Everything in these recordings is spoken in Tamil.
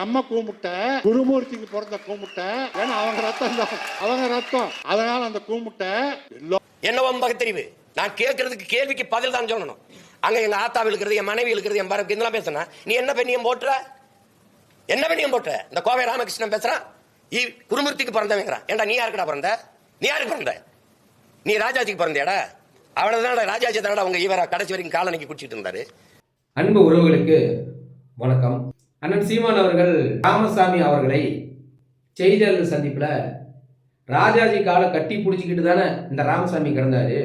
நம்ம கூமுட்டை குருமூர்த்திக்கு பிறந்த கூமுட்டை. ஏன்னா அவங்க ரத்தம் தான். அவங்க ரத்தம். அதனால அந்த கூமுட்டை எல்லா என்ன உன் பகுத்தறிவு நான் கேட்கறதுக்கு கேள்விக்கு பதில் தான் சொல்லணும். அங்க எங்க ஆத்தாவில் இருக்கிறது என் மனைவி இருக்கிறது என் பரப்பு இதெல்லாம் பேசுனா நீ என்ன பெண்ணியம் போட்டுற? என்ன பெண்ணியம் போட்டுற? இந்த கோவை ராமகிருஷ்ணன் பேசுறான் ஈ குருமூர்த்திக்கு பிறந்தவங்கிறான். ஏன்டா நீ யாருக்குடா பிறந்த? நீ யாருக்கு பிறந்த? நீ ராஜாஜிக்கு பிறந்தேடா அவ்வளவுதான் ராஜாஜி தானடா உங்க இவரை கடைசி வரைக்கும் காலனிக்கு குடிச்சிட்டு இருந்தாரு. அன்பு உறவுகளுக்கு வணக்கம். அண்ணன் சீமான் அவர்கள் ராமசாமி அவர்களை செய்தியாளர் சந்திப்பில் ராஜாஜி காலை கட்டி பிடிச்சிக்கிட்டு தானே இந்த ராமசாமி கிடந்தாரு.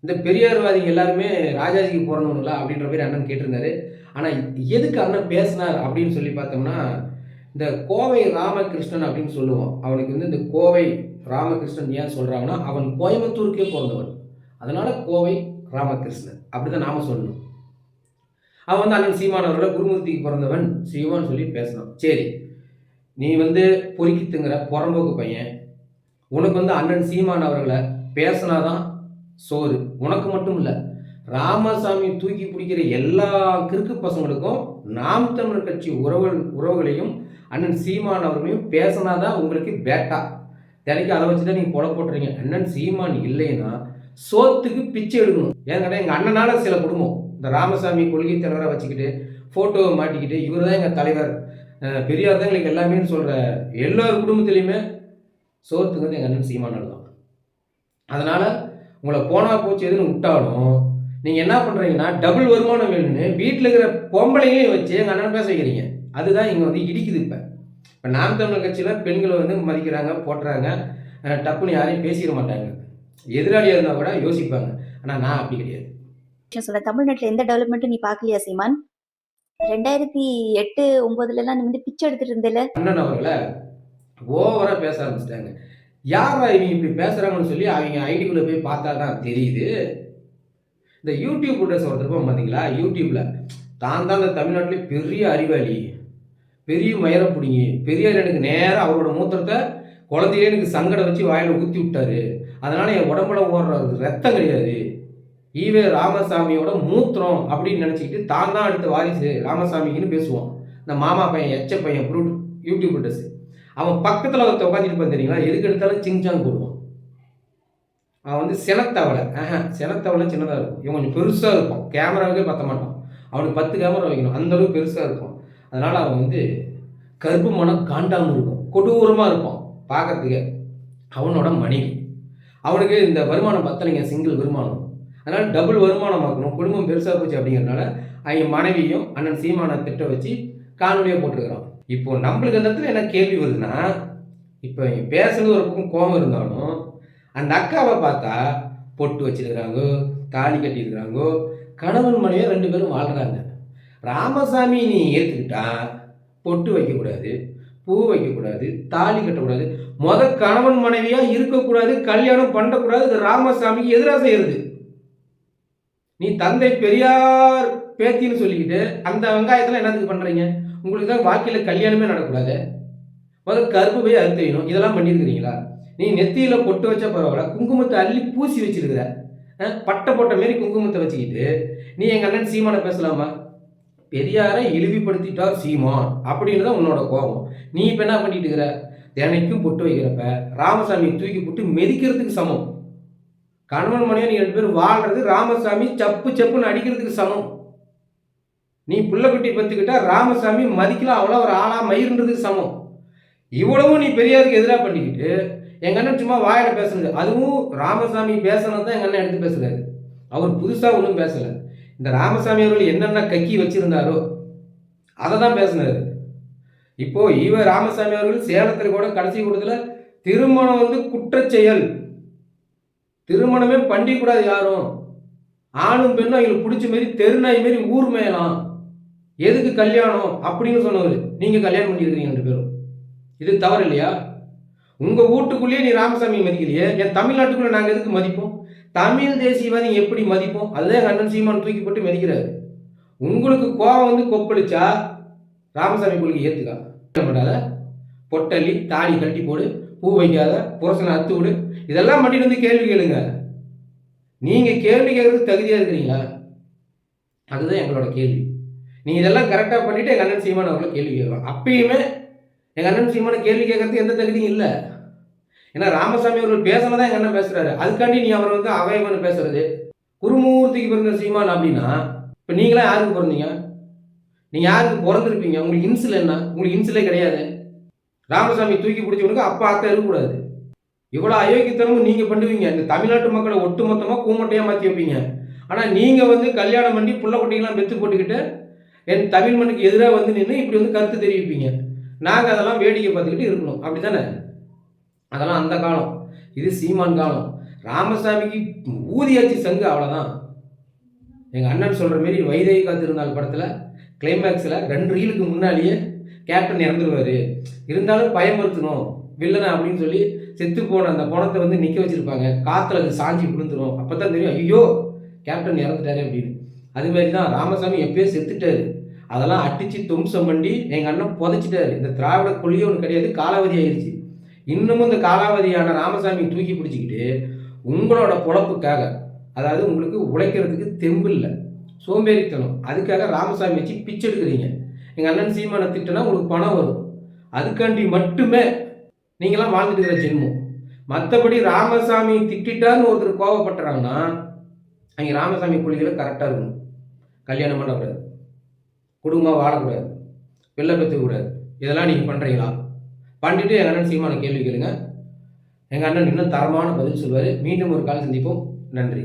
இந்த பெரியார்வாதிகள் எல்லாருமே ராஜாஜிக்கு பிறந்தவங்களா அப்படின்ற மாதிரி அண்ணன் கேட்டிருந்தாரு. ஆனால் எதுக்கு அண்ணன் பேசினார் அப்படின்னு சொல்லி பார்த்தோம்னா இந்த கோவை ராமகிருஷ்ணன் அப்படின்னு சொல்லுவோம். அவனுக்கு வந்து இந்த கோவை ராமகிருஷ்ணன் ஏன் சொல்கிறாங்கன்னா அவன் கோயம்புத்தூருக்கே பிறந்தவன். அதனால் கோவை ராமகிருஷ்ணன். அப்படிதான் நாம் சொல்லணும். அவன் வந்து அண்ணன் சீமான் அவர்களை குருமூர்த்திக்கு பிறந்தவன் சீமான்னு சொல்லி பேசினான் சரி நீ வந்து பொறுக்கித்துங்கிற புறம்போக்கு பையன் உனக்கு வந்து அண்ணன் சீமான் அவர்களை பேசினாதான் சோறு. உனக்கு மட்டும் இல்லை ராமசாமி தூக்கி பிடிக்கிற எல்லா கிறுக்கு பசங்களுக்கும் நாம் தமிழர் கட்சி உறவு உறவுகளையும் அண்ணன் சீமான் அவர்களையும் பேசினாதான் உங்களுக்கு பேட்டா. தினைக்கு அதை வச்சு தான் நீங்கள் புல போட்டுறீங்க. அண்ணன் சீமான் இல்லைன்னா சோத்துக்கு பிச்சை எடுக்கணும். ஏன்னா எங்கள் அண்ணனால சில குடும்பம் இந்த ராமசாமி கொள்கை தலைவரை வச்சுக்கிட்டு ஃபோட்டோவை மாட்டிக்கிட்டு இவர் தான் எங்கள் தலைவர் பெரியார் தான் எங்களுக்கு எல்லாமேன்னு சொல்கிற எல்லார் குடும்பத்துலேயுமே சோத்துக்கு வந்து எங்கள் அண்ணன் சீமானால் தான். அதனால் உங்களை போனால் போச்சு எதுன்னு விட்டாலும் நீங்கள் என்ன பண்ணுறீங்கன்னா டபுள் வருமானம் வேணும்னு வீட்டில் இருக்கிற பொம்பளைங்களையும் வச்சு எங்கள் அண்ணன் பேச வைக்கிறீங்க. அதுதான் இங்கே வந்து இடிக்குது இப்போ. இப்போ நாம் தமிழர் கட்சியில் பெண்களை வந்து மதிக்கிறாங்க போட்டுறாங்க. டப்புன்னு யாரையும் பேசிட மாட்டாங்க. எதிராளியாக இருந்தால் கூட யோசிப்பாங்க. ஆனால் நான் அப்படி கிடையாது. சொல்ல தமிழ்நாட்டுல எந்த டெவலப்மெண்ட்டும் நீ பார்க்கலையா சீமான்? ரெண்டாயிரத்தி எட்டு ஒன்பதுல எல்லாம் நீ வந்து பிச்சை எடுத்துட்டு இருந்தல? அண்ணன் அவர்களை ஓவராக பேச ஆரம்பிச்சிட்டாங்க. யாரா இவங்க இப்படி பேசுகிறாங்கன்னு சொல்லி அவங்க ஐடிக்குள்ள போய் பார்த்தா தான் தெரியுது. இந்த யூடியூப் புட்டர்ஸ் ஒருத்தருப்போம் பார்த்தீங்களா யூடியூப்ல தான் தான் இந்த தமிழ்நாட்டிலே பெரிய அறிவாளி பெரிய மயரம் பிடிங்கி பெரியார் எனக்கு நேராக அவரோட மூத்திரத்தை குழந்தையிலே எனக்கு சங்கடம் வச்சு வாயில் ஊற்றி விட்டாரு அதனால் என் உடம்புல ஓடுற ரத்தம் கிடையாது. ஈவே ராமசாமியோட மூத்திரம் அப்படின்னு நினச்சிக்கிட்டு தான் தான் அடுத்த வாரிசு ராமசாமிக்குன்னு பேசுவான். இந்த மாமா பையன் எச்ச பையன் ப்ரூட் யூடியூப் ட்ரெஸ் அவன் பக்கத்தில் ஒருத்த உட்காந்துருப்பான் தெரியுங்களா? எதுக்கு எடுத்தாலும் சிங்சாங் போடுவான். அவன் வந்து சினத்தவளை. ஆஹா சினத்தவளை சின்னதாக இருக்கும். இவன் கொஞ்சம் பெருசாக இருப்பான். கேமராவுக்கே பத்த மாட்டான். அவனுக்கு பத்து கேமரா வைக்கணும். அந்த பெருசாக இருக்கும் அதனால் அவன் வந்து கருப்பு மனம் காண்டாமல் இருக்கும். கொடூரமாக இருப்பான் பார்க்கறதுக்கு. அவனோட மனைவி. அவனுக்கு இந்த வருமானம் பத்தலைங்க. சிங்கிள் வருமானம். அதனால் டபுள் வருமானமாக்கணும். குடும்பம் பெருசாக போச்சு அப்படிங்கிறதுனால அவங்க மனைவியும் அண்ணன் சீமான திட்டம் வச்சு காணொலியாக போட்டிருக்கிறான். இப்போ நம்மளுக்கு அந்த இடத்துல என்ன கேள்வி வருதுன்னா இப்போ இங்க பேசுனது ஒரு பக்கம் கோபம் இருந்தாலும் அந்த அக்காவை பார்த்தா பொட்டு வச்சிருக்கிறாங்க தாலி கட்டியிருக்கிறாங்க கணவன் மனைவியாக ரெண்டு பேரும் வாழ்கிறாங்க ராமசாமி நீ ஏற்றுக்கிட்டா பொட்டு வைக்கக்கூடாது பூ வைக்கக்கூடாது தாலி கட்டக்கூடாது. முத கணவன் மனைவியாக இருக்கக்கூடாது கல்யாணம் பண்ணக்கூடாது ராமசாமிக்கு எதிராக செய்யறது. நீ தந்தை பெரியார் பேத்தின்னு சொல்லிக்கிட்டு அந்த வெங்காயத்தில் என்னத்துக்கு பண்ணுறீங்க உங்களுக்கு தான் வாக்கில் கல்யாணமே நடக்கூடாது முதல் கருப்பு போய் அறுத்து வேணும் இதெல்லாம் பண்ணியிருக்கிறீங்களா? நீ நெத்தியில் பொட்டு வச்சா பரவாயில்ல. குங்குமத்தை அள்ளி பூசி வச்சிருக்கிற. பட்டை போட்ட மாரி குங்குமத்தை வச்சுக்கிட்டு நீ எங்கள் அண்ணன் சீமானை பேசலாமா? பெரியாரை இழிவுபடுத்திட்டார் சீமான் அப்படின்னு தான் உன்னோட கோபம். நீ இப்போ என்ன பண்ணிட்டு இருக்கிற? தினைக்கும் பொட்டு வைக்கிறப்ப ராமசாமி தூக்கி போட்டு மெதிக்கிறதுக்கு சமம். கணவன் மனைவி நீ ரெண்டு பேரும் வாழ்றது ராமசாமி சப்பு சப்புன்னு அடிக்கிறதுக்கு சமம். நீ புள்ளக்குட்டி பத்துக்கிட்டா ராமசாமி மதிக்கலாம் அவ்வளோ ஒரு ஆளா மயிருன்றதுக்கு சமம். இவ்வளவும் நீ பெரியாருக்கு எதிராக பண்ணிக்கிட்டு எங்க அண்ணன் சும்மா வாயில பேசுனது. அதுவும் ராமசாமி பேசணும் தான் எங்கள் அண்ணன் எடுத்து பேசுறாரு. அவர் புதுசாக ஒன்றும் பேசலை. இந்த ராமசாமி அவர்கள் என்னென்ன கக்கி வச்சிருந்தாரோ அதை தான் பேசினாரு. இப்போ ஈவ ராமசாமி அவர்கள் சேலத்தில் கூட கடைசி கூட்டத்தில் திருமணம் வந்து குற்றச்செயல். திருமணமே பண்ணிக்கூடாது யாரும். ஆணும் பெண்ணும் அவங்களுக்கு பிடிச்ச மாரி தெருநாய் மாரி ஊர் மேலாம் எதுக்கு கல்யாணம்? அப்படின்னு சொன்னவர். நீங்க கல்யாணம் பண்ணியிருக்கிறீங்க ரெண்டு பேரும். இது தவறு இல்லையா உங்க வீட்டுக்குள்ளேயே நீ ராமசாமி மதிக்கலையே? என் தமிழ்நாட்டுக்குள்ள நாங்க எதுக்கு மதிப்போம்? தமிழ் தேசியவாதி எப்படி மதிப்போம்? அதுதான் கண்ணன் அண்ணன் சீமான் தூக்கி போட்டு மதிக்கிறாரு. உங்களுக்கு கோபம் வந்து கொப்பளிச்சா ராமசாமி கொள்கை ஏத்துக்கா. பண்ணாத பொட்டல்லி தாடி கட்டி போடு. பூ வைக்காத புரசனை அத்து விடு. இதெல்லாம் பண்ணிட்டு வந்து கேள்வி கேளுங்க. நீங்கள் கேள்வி கேட்கறதுக்கு தகுதியாக இருக்கிறீங்களா? அதுதான் எங்களோட கேள்வி. நீங்கள் இதெல்லாம் கரெக்டாக பண்ணிவிட்டு எங்கள் அண்ணன் சீமான் அவர்களை கேள்வி கேட்கலாம். அப்பயுமே எங்கள் அண்ணன் சீமான கேள்வி கேட்கறதுக்கு எந்த தகுதியும் இல்லை. ஏன்னா ராமசாமி அவர்கள் பேசினதான் எங்கள் அண்ணன் பேசுகிறாரு அதுக்காண்டி நீ அவர் வந்து அவயவன் பேசுறது. குருமூர்த்திக்கு பிறந்த சீமான் அப்படின்னா இப்போ நீங்களாம் யாருக்கு பிறந்தீங்க? நீங்கள் யாருக்கு பிறந்திருப்பீங்க? உங்களுக்கு இன்சில் என்ன? உங்களுக்கு இன்சிலே கிடையாது. ராமசாமி தூக்கி பிடிச்சவனுக்கு அப்பா அத்தை இருக்கக்கூடாது. இவ்வளோ அயோக்கியத்தனமும் நீங்கள் பண்ணுவீங்க. இந்த தமிழ்நாட்டு மக்களை ஒட்டுமொத்தமாக கூமட்டையாக மாற்றி வைப்பீங்க. ஆனால் நீங்கள் வந்து கல்யாணம் பண்ணி புள்ள குட்டிங்கெல்லாம் பெற்று போட்டுக்கிட்டு என் தமிழ் மண்ணுக்கு எதிராக வந்து நின்று இப்படி வந்து கருத்து தெரிவிப்பீங்க. நாங்கள் அதெல்லாம் வேடிக்கை பார்த்துக்கிட்டு இருக்கணும். அப்படி தானே அதெல்லாம் அந்த காலம். இது சீமான் காலம். ராமசாமிக்கு ஊதியாச்சு சங்கு அவ்வளோதான் எங்கள் அண்ணன் சொல்கிற மாரி வைதேகி காத்திருந்தாள் படத்தில் கிளைமேக்ஸில் ரெண்டு ரீலுக்கு முன்னாடியே கேப்டன் இறந்துருவாரு. இருந்தாலும் பயமுறுத்தணும். வில்லனை அப்படின்னு சொல்லி செத்து போன அந்த பணத்தை வந்து நிற்க வச்சுருப்பாங்க. காற்றுல அது சாஞ்சி விழுந்துரும். அப்போ தான் தெரியும் ஐயோ கேப்டன் இறந்துட்டாரு அப்படின்னு. அது மாதிரி தான் ராமசாமி எப்பயோ செத்துட்டாரு. அதெல்லாம் அடித்து தும்சம் பண்ணி எங்கள் அண்ணன் புதைச்சிட்டாரு. இந்த திராவிட கொள்கையே ஒன்று கிடையாது காலாவதி ஆயிடுச்சு இன்னமும் இந்த காலாவதியான ராமசாமி தூக்கி பிடிச்சிக்கிட்டு உங்களோட பொழப்புக்காக அதாவது உங்களுக்கு உழைக்கிறதுக்கு தெம்பு இல்லை சோம்பேறித்தனம். அதுக்காக ராமசாமி வச்சு பிச்சை எடுக்கிறீங்க. எங்கள் அண்ணன் சீமானை திட்டுனா உங்களுக்கு பணம் வரும். அதுக்காண்டி மட்டுமே நீங்களாம் வாழ்ந்துட்டு இருக்கிற ஜென்மம். மற்றபடி ராமசாமி திட்டான்னு ஒருத்தர் கோவப்பட்டுறாங்கன்னா அங்கே ராமசாமி கொள்கைகளை கரெக்டாக இருக்கணும். கல்யாணம் பண்ணக்கூடாது. குடும்பமாக வாழக்கூடாது. வெள்ளை பெற்றுக்கூடாது இதெல்லாம் நீங்கள் பண்ணுறீங்களா பண்ணிட்டு எங்கள் அண்ணன் சீமான கேள்வி கேளுங்க. எங்கள் அண்ணன் இன்னும் தரமான பதில் சொல்வார் மீண்டும் ஒரு கால் சந்திப்போம். நன்றி.